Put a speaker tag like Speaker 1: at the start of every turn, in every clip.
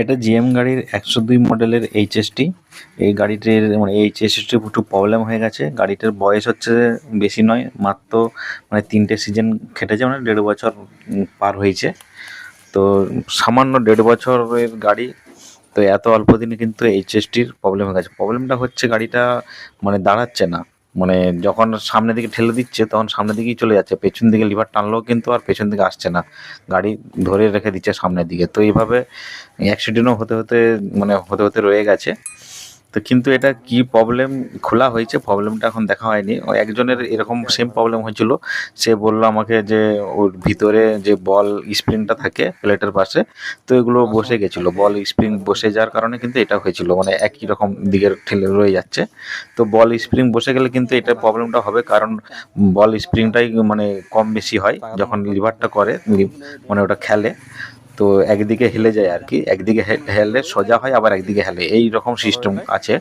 Speaker 1: এটা জিএম গাড়ির একশো দুই মডেলের এইচএসটি এই গাড়িটির মানে এইচএসটি একটু প্রবলেম হয়ে গেছে। গাড়িটার বয়স হচ্ছে বেশি নয়, মাত্র মানে তিনটে সিজন খেটেছে মানে দেড় বছর পার হয়েছে। তো সামান্য দেড় বছরের গাড়ি, তো এত অল্প দিনে কিন্তু এইচএসটির প্রবলেম হয়ে গেছে। প্রবলেমটা হচ্ছে গাড়িটা মানে দাঁড়াচ্ছে না। মানে যখন সামনের দিকে ঠেলে দিচ্ছে, তখন সামনের দিকেই চলে যাচ্ছে। পেছন দিকে লিভার টানলেও কিন্তু আর পেছন দিকে আসছে না। গাড়ি ধরে রেখে দিচ্ছে সামনের দিকে। তো এইভাবে অ্যাক্সিডেন্টও হতে হতে মানে হতে হতে রয়ে গেছে। তো কিন্তু এটা কি প্রবলেম খোলা হয়েছে? প্রবলেমটা এখন দেখা হয়নি। ও একজনের এরকম সেম প্রবলেম হয়েছিল। সে বলল আমাকে যে ওর ভিতরে যে বল স্প্রিংটা থাকে প্লেটের পাশে তো এগুলো বসে গেছিল। বল স্প্রিং বসে যাওয়ার কারণে কিন্তু এটা হয়েছিল। মানে একই রকম দিকের ঠেলে রয়ে যাচ্ছে। তো বল স্প্রিং বসে গেলে কিন্তু এটা প্রবলেমটা হবে কারণ বল স্প্রিংটাই মানে কম বেশি হয়। যখন লিভারটা করে মানে ওটা খেলে। তো একদিকে হেলে যায় আর কি, একদিকে হেলে সোজা হয়, আবার একদিকে হেলে। এই রকম সিস্টেম আছে।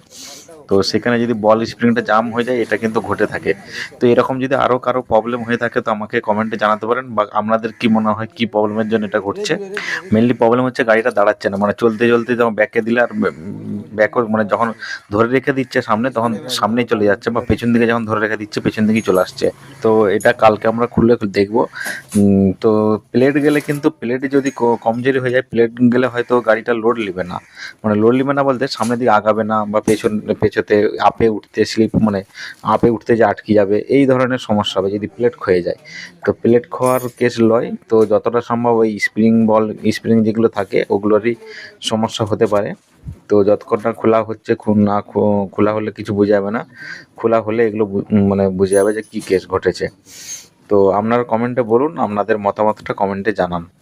Speaker 1: তো সেখানে যদি বল স্প্রিংটা জাম হয়ে যায়, এটা কিন্তু ঘটে থাকে। তো এরকম যদি আরও কারও প্রবলেম হয়ে থাকে, তো আমাকে কমেন্টে জানাতে পারেন বা আপনাদের কি মনে হয়, কি প্রবলেমের জন্য এটা ঘটছে। মেনলি প্রবলেম হচ্ছে গাড়িটা দাঁড়াচ্ছে না। মানে চলতে চলতে যেমন ব্যাকে দিলে আর ব্যাকও মানে যখন ধরে রেখে দিচ্ছে সামনে, তখন সামনেই চলে যাচ্ছে বা পেছন দিকে যখন ধরে রেখে দিচ্ছে, পেছন দিকেই চলে আসছে। তো এটা কালকে আমরা খুলে দেখব। তো প্লেট গেলে কিন্তু প্লেটে যদি কমজোরি হয়ে যায় প্লেট গেলে হয়তো গাড়িটা লোড নেবে না। মানে লোড নেবে না বলতে সামনের দিকে আগাবে না বা পেছন পেছোতে আপে উঠতে স্লিপ মানে আপে উঠতে যে আটকে যাবে, এই ধরনের সমস্যা হবে যদি প্লেট ক্ষয়ে যায়। তো প্লেট খোয়ার কেস লয়, তো যতটা সম্ভব ওই স্প্রিং বল স্প্রিং যেগুলো থাকে, ওগুলোরই সমস্যা হতে পারে। তো যতক্ষণ না খোলা হচ্ছে না খোলা হলে কিছু বোঝা যাবে না। খোলা হলে এগুলো মানে বোঝা যাবে যে কী কেস ঘটেছে। তো আপনারা কমেন্টে বলুন, আপনাদের মতামতটা কমেন্টে জানান।